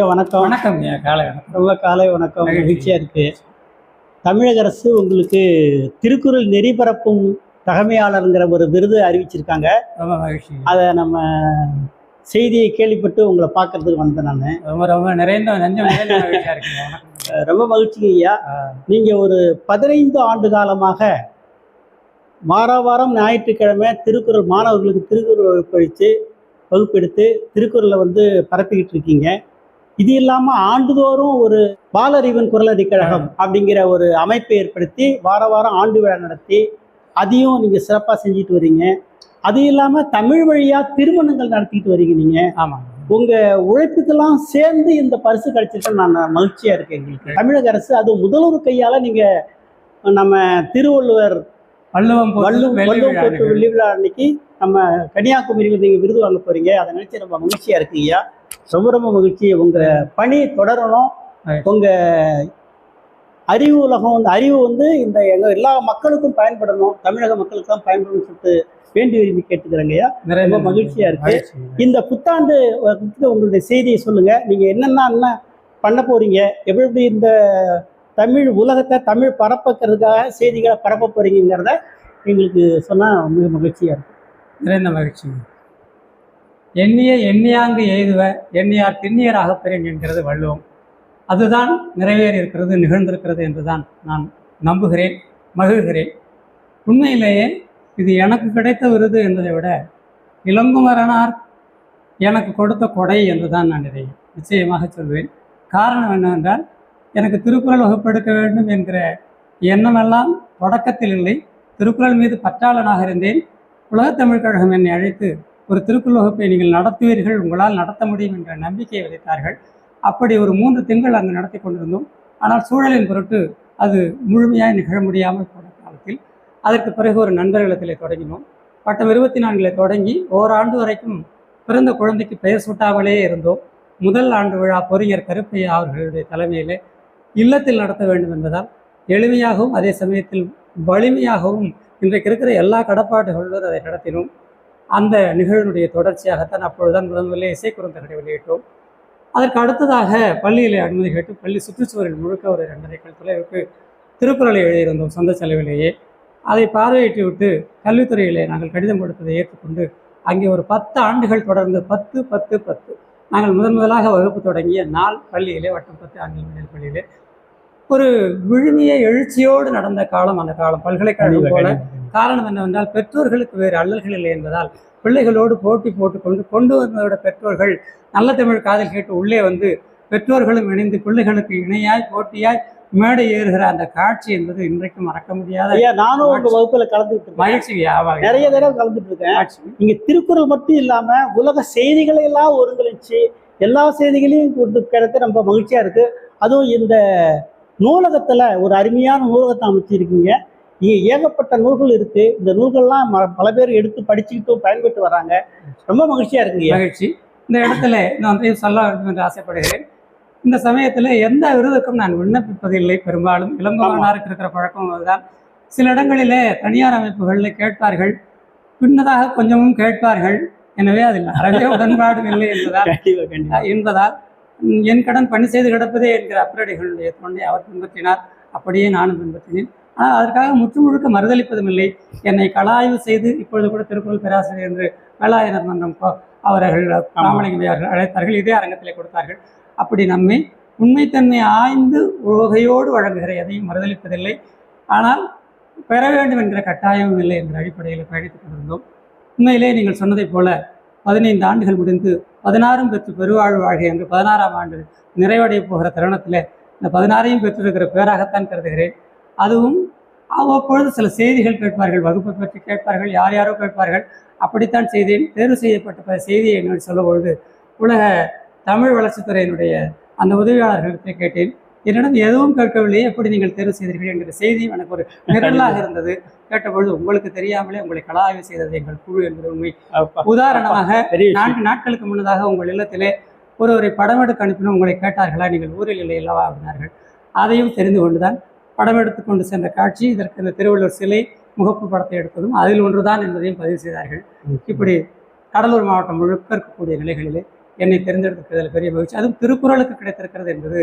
ஐயா வணக்கம். வணக்கம் ஐயா காலை வணக்கம். ரொம்ப காலை வணக்கம். மகிழ்ச்சி. மகிழ்ச்சியா இருக்கு. தமிழக அரசு உங்களுக்கு திருக்குறள் நெறிபரப்பும் தகமையாளருங்கிற ஒரு விருது அறிவிச்சிருக்காங்க. ரொம்ப மகிழ்ச்சி. அதை நம்ம செய்தியை கேள்விப்பட்டு உங்களை பார்க்கறதுக்கு வந்தேன் நான். ரொம்ப ரொம்ப நிறைந்த ரொம்ப மகிழ்ச்சிங்க ஐயா. ஆ, நீங்க ஒரு பதினைந்து ஆண்டு காலமாக வார வாரம் ஞாயிற்றுக்கிழமை திருக்குறள் மாணவர்களுக்கு திருக்குறள் வகுப்பளித்து வகுப்பெடுத்து திருக்குறளை வந்து பரப்பிக்கிட்டு இருக்கீங்க. இது இல்லாம ஆண்டுதோறும் ஒரு பாலறிவன் குரலடி கழகம் அப்படிங்கிற ஒரு அமைப்பை ஏற்படுத்தி வார வாரம் ஆண்டு விழா நடத்தி அதையும் நீங்க சிறப்பா செஞ்சுட்டு வரீங்க. அது இல்லாம தமிழ் வழியா திருமணங்கள் நடத்திட்டு வரீங்க நீங்க. ஆமாங்க. உங்க உழைப்புக்கெல்லாம் சேர்ந்து இந்த பரிசு கிடைச்சிருக்க நான் மகிழ்ச்சியா இருக்கேன் எங்களுக்கு. தமிழக அரசு அது முதல்வர் கையால நீங்க நம்ம திருவள்ளுவர் வள்ளுவம் வள்ளுவம் போட்டு. வெள்ளி விழா அன்னைக்கு நம்ம கன்னியாகுமரியில் நீங்க விருது வாங்க போறீங்க. அதை நினைச்சு ரொம்ப மகிழ்ச்சியா இருக்கு ஐயா. ரொம்ப ரொம்ப மகிழ்ச்சி. உங்க பணி தொடரணும். உங்க அறிவு உலகம் வந்து அறிவு வந்து இந்த எங்க எல்லா மக்களுக்கும் பயன்படணும். தமிழக மக்களுக்கு தான் பயன்படணும்னு சொல்லிட்டு வேண்டி விரும்பி கேட்டுக்கிறேங்க ஐயா. நிறைந்த ரொம்ப மகிழ்ச்சியா இருக்கு. இந்த புத்தாண்டு வந்து உங்களுடைய செய்தியை சொல்லுங்க. நீங்க என்னென்ன என்ன பண்ண போறீங்க? எப்படி எப்படி இந்த தமிழ் உலகத்தை தமிழ் பரப்புக்கிறதுக்காக செய்திகளை பரப்ப போறீங்கிறத எங்களுக்கு சொன்னால் மிக மகிழ்ச்சியாக இருக்கும். நிறைந்த மகிழ்ச்சி. எண்ணிய எண்ணியாங்கு எய்துவ எண்ணியார் திண்ணியராக பெறேன் என்கிறது வள்ளுவம். அதுதான் நிறைவேறி இருக்கிறது நிகழ்ந்திருக்கிறது என்றுதான் நான் நம்புகிறேன் மகிழ்கிறேன். உண்மையிலேயே இது எனக்கு கிடைத்த விருது என்பதை விட இளங்குமரனார் எனக்கு கொடுத்த கொடை என்றுதான் நான் இதை நிச்சயமாக சொல்வேன். காரணம் என்னவென்றால் எனக்கு திருக்குறள் வகுப்பெடுக்க வேண்டும் என்கிற எண்ணமெல்லாம் தொடக்கத்தில் இல்லை. திருக்குறள் மீது பற்றாளனாக இருந்தேன். உலகத் தமிழ்க் கழகம் என்னை அழைத்து ஒரு திருக்குறள் வகுப்பை நீங்கள் நடத்துவீர்கள் உங்களால் நடத்த முடியும் என்ற நம்பிக்கையை விதைத்தார்கள். அப்படி ஒரு மூன்று திங்கள் அங்கு நடத்தி கொண்டிருந்தோம். ஆனால் சூழலின் பொருட்டு அது முழுமையாக நிகழ முடியாமல் போன காலத்தில். அதற்கு பிறகு ஒரு நண்பர்களத்தில் தொடங்கினோம். பட்டம் இருபத்தி நான்கில் தொடங்கி ஓராண்டு வரைக்கும் பிறந்த குழந்தைக்கு பெயர் சூட்டாமலே இருந்தோம். முதல் ஆண்டு விழா பொறியர் கருப்பையா அவர்களுடைய தலைமையிலே இல்லத்தில் நடத்த வேண்டும் என்பதால் எளிமையாகவும் அதே சமயத்தில் வலிமையாகவும் இன்றைக்கு இருக்கிற எல்லா கடப்பாடுகளோடு அதை நடத்தினோம். அந்த நிகழ்வுடைய தொடர்ச்சியாகத்தான் அப்பொழுதுதான் முதன் முதலில் இசை வெளியிட்டோம். அதற்கு அடுத்ததாக பள்ளியிலே அனுமதி கேட்டு பள்ளி சுற்றுச்சுவரில் முழுக்க ஒரு ரெண்டரை கல் தொலைவுக்கு திருக்குறளை எழுதியிருந்தோம் சொந்த செலவிலேயே. அதை பார்வையிட்டு விட்டு கல்வித்துறையிலே நாங்கள் கடிதம் கொடுத்ததை ஏற்றுக்கொண்டு அங்கே ஒரு பத்து ஆண்டுகள் தொடர்ந்து பத்து பத்து பத்து. நாங்கள் முதன் முதலாக வகுப்பு தொடங்கிய நாள் பள்ளியிலே வட்டம் பத்து ஆங்கில மீடியம் பள்ளியிலே ஒரு விழுமிய எழுச்சியோடு நடந்த காலம் அந்த காலம். பல்கலைக்கழகம் போல காரணம் என்னவென்றால் பெற்றோர்களுக்கு வேறு அல்லல்கள் இல்லை என்பதால் பிள்ளைகளோடு போட்டி போட்டுக்கொண்டு கொண்டு வந்ததோட பெற்றோர்கள் நல்ல தமிழ் காதல் கேட்டு உள்ளே வந்து பெற்றோர்களும் இணைந்து பிள்ளைகளுக்கு இணையாய் போட்டியாய் மேடை ஏறுகிற அந்த காட்சி என்பது இன்றைக்கும் மறக்க முடியாத ஐயா நானும் உங்க வகுப்புல கலந்துட்டு இருக்கேன். மகிழ்ச்சி நிறைய தடவை கலந்துட்டு இருக்கேன். நீங்க திருக்குறள் மட்டும் இல்லாம உலக செய்திகளை எல்லாம் ஒருங்கிணைச்சு எல்லா செய்திகளையும் கொண்டு கிடைத்து ரொம்ப மகிழ்ச்சியா இருக்கு. அதுவும் இந்த நூலகத்துல ஒரு அருமையான நூலகத்தை அமைச்சிருக்கீங்க. இங்க ஏகப்பட்ட நூல்கள் இருக்கு. இந்த நூல்கள்லாம் பல பேர் எடுத்து படிச்சுக்கிட்டும் பயன்பட்டு வராங்க. ரொம்ப மகிழ்ச்சியா இருக்குங்க மகிழ்ச்சி. இந்த இடத்துல நான் வந்து சொல்ல வேண்டும் என்று ஆசைப்படுகிறேன். இந்த சமயத்தில் எந்த விருதுக்கும் நான் விண்ணப்பிப்பதில்லை பெரும்பாலும் இளம்பகனாருக்கு இருக்கிற பழக்கம் அதுதான் சில இடங்களிலே தனியார் அமைப்புகளில் கேட்பார்கள். பின்னதாக கொஞ்சமும் கேட்பார்கள். எனவே அதில் அறவே உடன்பாடும் இல்லை என்பதால் என்பதால் என் கடன் பணி செய்து கிடப்பதே என்கிற அப்புரடிகளுடைய தொண்டை அவர் பின்பற்றினார். அப்படியே நானும் பின்பற்றினேன். ஆனால் அதற்காக முற்று முழுக்க மறுதளிப்பதும் இல்லை. என்னை கலாய்வு செய்து இப்பொழுது கூட திருக்குறள் பேராசிரியர் என்று வேலாயுதர் மன்றம் அவர்கள் ராமலிங்கம் அவர்கள் அழைத்தார்கள். இதே அரங்கத்திலே கொடுத்தார்கள். அப்படி நம்மை உண்மைத்தன்மை ஆய்ந்து உலகையோடு வழங்குகிற எதையும் மறுதளிப்பதில்லை. ஆனால் பெற வேண்டும் என்கிற கட்டாயமும் இல்லை என்ற அடிப்படையில் பயணித்துக் கொண்டிருந்தோம். உண்மையிலே நீங்கள் சொன்னதைப் போல பதினைந்து ஆண்டுகள் முடிந்து பதினாறும் பெற்று பெருவாழ்வு வாழ்க என்று பதினாறாம் ஆண்டு நிறைவடைய போகிற தருணத்தில் இந்த பதினாறையும் பெற்றிருக்கிற பேராகத்தான் கருதுகிறேன். அதுவும் அவ்வப்பொழுது சில செய்திகள் கேட்பார்கள் வகுப்பை பற்றி கேட்பார்கள் யார் யாரோ கேட்பார்கள். அப்படித்தான் செய்தேன். தேர்வு செய்யப்பட்ட செய்தியை என்னோடு சொல்லும்பொழுது உலக தமிழ் வளர்ச்சித்துறையினுடைய அந்த உதவியாளர்களிடத்தை கேட்டேன். என்னிடம் எதுவும் கேட்கவில்லையே எப்படி நீங்கள் தேர்வு செய்தீர்கள் என்கிற செய்தி எனக்கு ஒரு நிரலாக இருந்தது. கேட்டபொழுது உங்களுக்கு தெரியாமலே உங்களை கலாய்வு செய்தது எங்கள் குழு என்பது உண்மை. உதாரணமாக. நான்கு நாட்களுக்கு முன்னதாக உங்கள் இல்லத்திலே ஒருவரை படம் எடுக்க அனுப்பினோம். உங்களை கேட்டார்களா? நீங்கள் ஊரில் இல்லை அல்லவா அப்படின்னார்கள். அதையும் தெரிந்து கொண்டுதான் படம் எடுத்து கொண்டு சென்ற காட்சி இதற்கு இந்த திருவள்ளுவர் சிலை முகப்பு படத்தை எடுத்ததும் அதில் ஒன்றுதான் என்பதையும் பதிவு செய்தார்கள். இப்படி கடலூர் மாவட்டம் முழுக்க இருக்கக்கூடிய நிலைகளிலே என்னை தேர்ந்தெடுத்திருக்கிறதுல பெரிய மகிழ்ச்சி. அதுவும் திருக்குறளுக்கு கிடைத்திருக்கிறது என்பது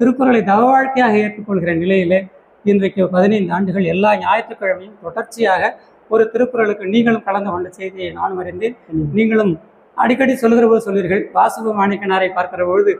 திருக்குறளை தவ வாழ்க்கையாக ஏற்றுக்கொள்கிற நிலையிலே இன்றைக்கு பதினைந்து ஆண்டுகள் எல்லா ஞாயிற்றுக்கிழமையும் தொடர்ச்சியாக ஒரு திருக்குறளுக்கு நீங்களும் கலந்து கொண்ட செய்தியை நானும் அறிந்தேன். நீங்களும் அடிக்கடி சொல்லுகிற போது சொல்வீர்கள் வாசுப மாணிக்கனாரை பார்க்கிற பொழுது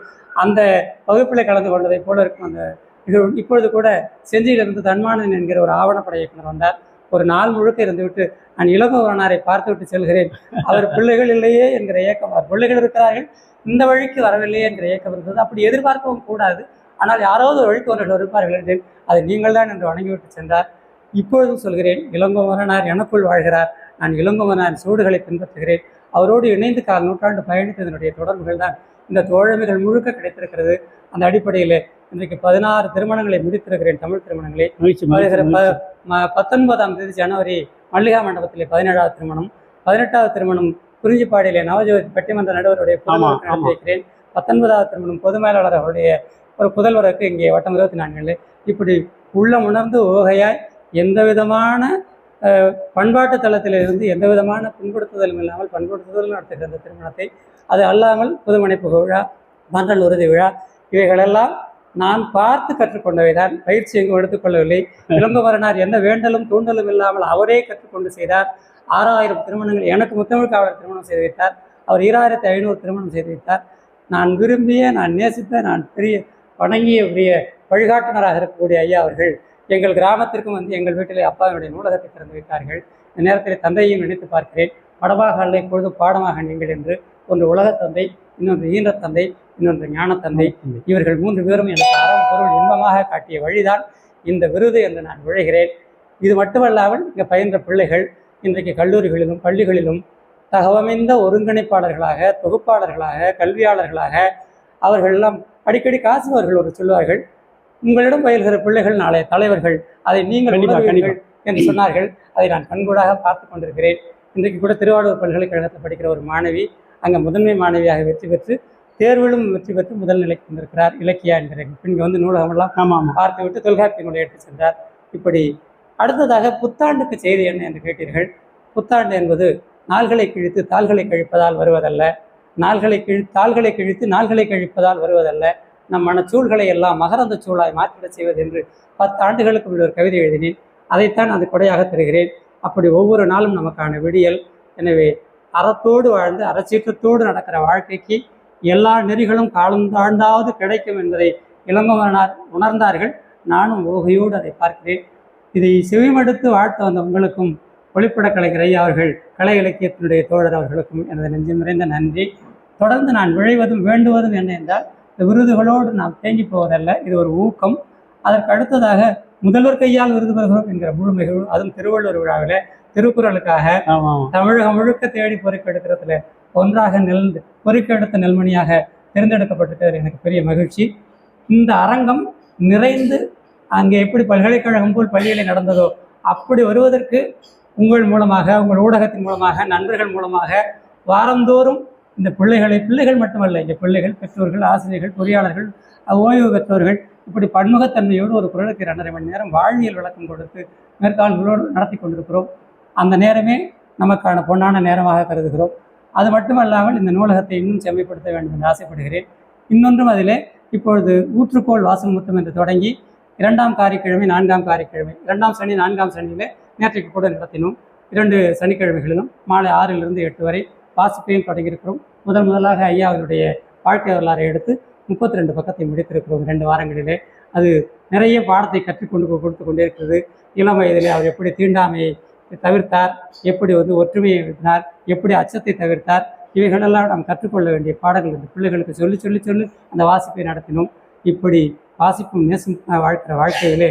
அந்த வகுப்பில் கலந்து கொண்டதைப் போல இருக்கும் அந்த இது இப்பொழுது கூட செஞ்சியிலிருந்து தன்மானன் என்கிற ஒரு ஆவணப்படை இயக்குனர் வந்தார். ஒரு நாள் முழுக்க இருந்துவிட்டு நான் இளங்கோவனாரை பார்த்துவிட்டு செல்கிறேன். அவர் பிள்ளைகள் இல்லையே என்கிற ஏக்கம் அவர் பிள்ளைகள் இருக்கிறார்கள் இந்த வழிக்கு வரவில்லையே என்கிற ஏக்கம் இருந்தது. அப்படி எதிர்பார்க்கவும் கூடாது. ஆனால் யாராவது ஒரு வழிக்கு அவர்கள் இருப்பார்கள் என்றேன். அதை நீங்கள் தான் என்று வணங்கிவிட்டு சென்றார். இப்பொழுதும் சொல்கிறேன் இளங்கோவனார் எனக்குள் வாழ்கிறார். நான் இளங்கோவனார் சூடுகளை பின்பற்றுகிறேன். அவரோடு இணைந்து கால் நூற்றாண்டு பயணித்ததனுடைய தொடர்புகள் தான் இந்த தோழமைகள் முழுக்க கிடைத்திருக்கிறது. அந்த அடிப்படையில் இன்றைக்கு பதினாறு திருமணங்களை முடித்திருக்கிறேன் தமிழ் திருமணங்களை. பத்தொன்பதாம் தேதி ஜனவரி மல்லிகா மண்டபத்திலே பதினேழாவது திருமணம். பதினெட்டாவது திருமணம் குறிஞ்சிப்பாடியிலே நவஜோதி பட்டிமன்ற நடுவருடைய வைக்கிறேன் பத்தொன்பதாவது திருமணம் பொது மேலாளர் அவருடைய ஒரு புதல்வருக்கு இங்கே வட்டம் இருபத்தி நான்கில் இப்படி உள்ளம் உணர்ந்து ஓகையாய் எந்த விதமான பண்பாட்டு தளத்திலிருந்து எந்த விதமான புண்படுத்துதலும் இல்லாமல் பண்படுத்துதலும் நடத்துகிற அந்த திருமணத்தை அது அல்லாமல் புதுமனைப்பு விழா மன்றல் உறுதி விழா இவைகளெல்லாம் நான் பார்த்து கற்றுக்கொண்டவைதான். பயிற்சி எங்கும் எடுத்துக்கொள்ளவில்லை. இளங்கவரனார் எந்த வேண்டலும் தூண்டலும் இல்லாமல் அவரே கற்றுக்கொண்டு செய்தார். ஆறாயிரம் திருமணங்கள் எனக்கு முத்தமிழ் காவலர் திருமணம் செய்து வைத்தார். அவர் ஈராயிரத்தி ஐநூறு திருமணம் செய்து வைத்தார். நான் விரும்பிய நான் நேசித்த நான் பெரிய வணங்கிய உரிய வழிகாட்டுனராக இருக்கக்கூடிய ஐயா அவர்கள் எங்கள் கிராமத்திற்கும் வந்து எங்கள் வீட்டிலே அப்பாவினுடைய நூலகத்தை திறந்து வைத்தார்கள். இந்த நேரத்தில் தந்தையையும் நினைத்து பார்க்கிறேன். வடபாகாலில் இப்பொழுது பாடமாக நீங்கள் என்று ஒன்று உலகத் தந்தை இன்னொன்று ஈன்றத் தந்தை இன்னொன்று ஞானத்தந்தை. இவர்கள் மூன்று பேரும் எனக்கு அறம் பொருள் இன்பமாக காட்டிய வழிதான் இந்த விருது என்று நான் விழைகிறேன். இது மட்டுமல்லாமல் இங்கே பயின்ற பிள்ளைகள் இன்றைக்கு கல்லூரிகளிலும் பள்ளிகளிலும் தகவமைந்த ஒருங்கிணைப்பாளர்களாக தொகுப்பாளர்களாக கல்வியாளர்களாக அவர்கள் எல்லாம் அடிக்கடி காசு அவர்கள் ஒரு சொல்வார்கள் உங்களிடம் பயில்கிற பிள்ளைகள் நாளைய தலைவர்கள். அதை நீங்கள் என்று சொன்னார்கள். அதை நான் கண்கூடாக பார்த்து கொண்டிருக்கிறேன். இன்றைக்கு கூட திருவாரூர் பல்கலைக்கழகத்தில் படிக்கிற ஒரு மாணவி அங்கே முதன்மை மாணவியாக வெற்றி பெற்று தேர்விலும் வெற்றி பெற்று முதல் நிலைக்கு வந்திருக்கிறார் இலக்கியா என்கிற இங்கே வந்து நூலகமெல்லாம் ஆமா ஆமா. பார்த்து விட்டு தொல்காப்பியங்களை எடுத்து சென்றார். இப்படி அடுத்ததாக புத்தாண்டுக்கு செய்தி என்ன என்று கேட்டீர்கள்? புத்தாண்டு என்பது நாள்களை கிழித்து தாள்களை கழிப்பதால் வருவதல்ல. நாள்களை கிழி தாள்களை கிழித்து நாள்களை கழிப்பதால் வருவதல்ல. நம் மனச்சூழ்களை எல்லாம் மகரந்த சூழாய் மாற்றிடச் செய்வது என்று பத்து ஆண்டுகளுக்கு முன்பு ஒரு கவிதை எழுதினேன். அதைத்தான் அது கொடையாக தருகிறேன். அப்படி ஒவ்வொரு நாளும் நமக்கான விடியல். எனவே அறத்தோடு வாழ்ந்து அறச்சீற்றத்தோடு நடக்கிற வாழ்க்கைக்கு எல்லா நெறிகளும் காலம் தாழ்ந்தாவது கிடைக்கும் என்பதை இளங்கவனார் உணர்ந்தார்கள். நானும் ஓகையோடு அதை பார்க்கிறேன். இதை செவிமடுத்து வாழ்த்த வந்த உங்களுக்கும் ஒளிப்பட ஐயா அவர்கள் கலை இலக்கியத்தினுடைய தோழர் அவர்களுக்கும் எனது நெஞ்சம் நிறைந்த நன்றி. தொடர்ந்து நான் விழைவதும் வேண்டுவதும் என்ன என்றால் இந்த விருதுகளோடு நாம் தேங்கி போவதல்ல. இது ஒரு ஊக்கம். அதற்கு அடுத்ததாக முதல்வர் கையால் விருது பெறுகிறோம் என்கிற முழுமைகள் அதுவும் திருவள்ளுவர் விழாவில் திருக்குறளுக்காக தமிழகம் முழுக்க தேடி பொறுக்கெடுக்கிறதுல ஒன்றாக நெல் பொறுக்கெடுத்த நெல்மணியாக தேர்ந்தெடுக்கப்பட்டிருக்கிறது. எனக்கு பெரிய மகிழ்ச்சி. இந்த அரங்கம் நிறைந்து அங்கே எப்படி பல்கலைக்கழகம் போல் பள்ளியிலே நடந்ததோ அப்படி வருவதற்கு உங்கள் மூலமாக உங்கள் ஊடகத்தின் மூலமாக நண்பர்கள் மூலமாக வாரந்தோறும் இந்த பிள்ளைகளை பிள்ளைகள் மட்டுமல்ல இந்த பிள்ளைகள் பெற்றோர்கள் ஆசிரியர்கள் பொறியாளர்கள் ஓய்வு பெற்றோர்கள் இப்படி பன்முகத்தன்மையோடு ஒரு குரலுக்கு இரண்டரை மணி நேரம் வாழ்வியல் விளக்கம் கொடுத்து மேற்கால்களோடு நடத்தி கொண்டிருக்கிறோம். அந்த நேரமே நமக்கான பொன்னான நேரமாக கருதுகிறோம். அது மட்டுமல்லாமல் இந்த நூலகத்தை இன்னும் செம்மைப்படுத்த வேண்டும் என்று ஆசைப்படுகிறேன். இன்னொன்றும் அதிலே இப்பொழுது ஊற்றுக்கோள் வாசல் முத்தம் என்று தொடங்கி இரண்டாம் காரிக்கிழமை நான்காம் காரிக்கிழமை இரண்டாம் சனி நான்காம் சனியிலே நேற்றைக்கு கூட நடத்தினோம். இரண்டு சனிக்கிழமைகளிலும் மாலை ஆறிலிருந்து எட்டு வரை வாசிப்பையும் தொடங்கியிருக்கிறோம். முதன் முதலாக ஐயா அவருடைய வாழ்க்கை வரலாறை எடுத்து முப்பத்தி ரெண்டு பக்கத்தை முடித்திருக்கிறோம் ரெண்டு வாரங்களிலே. அது நிறைய பாடத்தை கற்றுக்கொண்டு கொடுத்து கொண்டிருக்கிறது இளம் வயதிலே அவர் எப்படி தீண்டாமையை தவிர்த்தார் எப்படி வந்து ஒற்றுமையை எழுதினார் எப்படி அச்சத்தை தவிர்த்தார் இவைகளெல்லாம் நாம் கற்றுக்கொள்ள வேண்டிய பாடங்கள் இந்த பிள்ளைகளுக்கு சொல்லி சொல்லி சொல்லி அந்த வாசிப்பை நடத்தினோம். இப்படி வாசிப்பும் நேசம் வாழ்க்கிற வாழ்க்கையிலே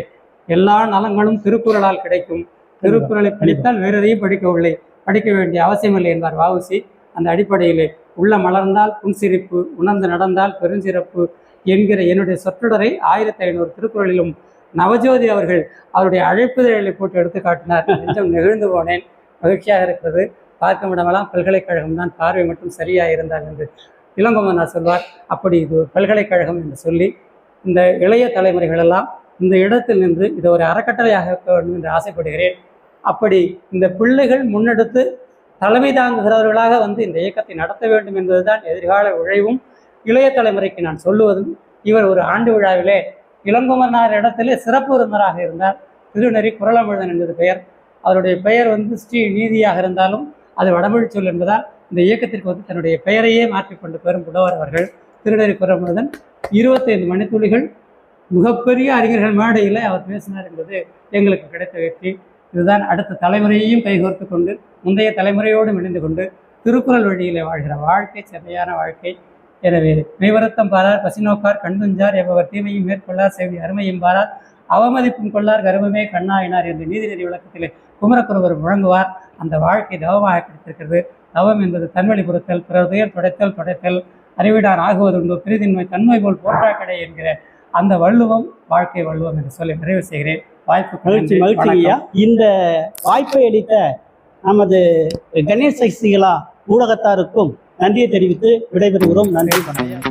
எல்லா நலங்களும் திருக்குறளால் கிடைக்கும். திருக்குறளை படித்தால் வேறு எதையும் படிக்கவில்லை. படிக்க வேண்டிய அவசியமில்லை என்பார் வாவுசி அந்த அடிப்படையிலே உள்ள மலர்ந்தால் புன்சிரிப்பு உணர்ந்து நடந்தால் பெருஞ்சிறப்பு என்கிற என்னுடைய சொற்றொடரை ஆயிரத்தி ஐநூறு திருக்குறளிலும் நவஜோதி அவர்கள் அவருடைய அழைப்புதழை போட்டு எடுத்து காட்டினார். நெஞ்சம் நெகிழ்ந்து போனேன். மகிழ்ச்சியாக இருக்கிறது. பார்க்கும் இடமெல்லாம் பல்கலைக்கழகம் தான். பார்வை மட்டும் சரியாக இருந்தால் என்று இளங்கோவனார் சொல்வார். அப்படி இது ஒரு பல்கலைக்கழகம் என்று சொல்லி இந்த இளைய தலைமுறைகளெல்லாம் இந்த இடத்தில் நின்று இதை ஒரு அறக்கட்டளையாக இருக்க வேண்டும் என்று ஆசைப்படுகிறேன். அப்படி இந்த பிள்ளைகள் முன்னெடுத்து தலைமை தாங்குகிறவர்களாக வந்து இந்த இயக்கத்தை நடத்த வேண்டும் என்பதுதான் எதிர்கால உழைவும். இளைய தலைமுறைக்கு நான் சொல்லுவதும் இவர் ஒரு ஆண்டு விழாவிலே இளங்குமரனார் இடத்திலே சிறப்பு விருந்தராக இருந்தார். திருநெறி குரலமிழ்தன் என்பது பெயர். அவருடைய பெயர் வந்து ஸ்ரீ நீதியாக இருந்தாலும் அது வடமொழி சொல் என்பதால் இந்த இயக்கத்திற்கு வந்து தன்னுடைய பெயரையே மாற்றிக்கொண்டு பெரும் புலவர் அவர்கள். திருநெறி குரலமிழ்தன் இருபத்தைந்து மணித்துளிகள் மிகப்பெரிய அறிஞர்கள் மேடையில் அவர் பேசினார் என்பது எங்களுக்கு கிடைத்த வெற்றி. இதுதான் அடுத்த தலைமுறையையும் கைகோர்த்து கொண்டு முந்தைய தலைமுறையோடு இணைந்து கொண்டு திருக்குறள் வழியிலே வாழ்கிற வாழ்க்கை செம்மையான வாழ்க்கை. எனவே மெய்வரத்தம் பாரார் பசிநோக்கார் கண்ணுஞ்சார் எவ்வவர் தீமையும் மேற்கொள்ளார் செவி அருமையும் பாரார். அவமதிப்பும் கொள்ளார் கருமமே கண்ணாயினார் என்று நீதிநெறி விளக்கத்திலே குமரக்குருவர் முழங்குவார். அந்த வாழ்க்கை தவமாக கிடைத்திருக்கிறது. தவம் என்பது தன்வழி பொறுத்தல் பிறர் துயர் துடைத்தல் துடைத்தல். அறிவிடார் ஆகுவதுண்டு பிரிதின்மை தன்மை போல் போற்றாக்கடை என்கிற அந்த வள்ளுவம் வாழ்க்கை வள்ளுவம் என்று சொல்லி நிறைவு செய்கிறேன். வாய்ப்பு மகிழ்ச்சி மகிழ்ச்சி ஐயா. இந்த வாய்ப்பை அளித்த நமது கணேஷ் சக்திகளா ஊடகத்தாருக்கும் நன்றியை தெரிவித்து விடைபெறுகிறோம். நன்றி வணக்கம்.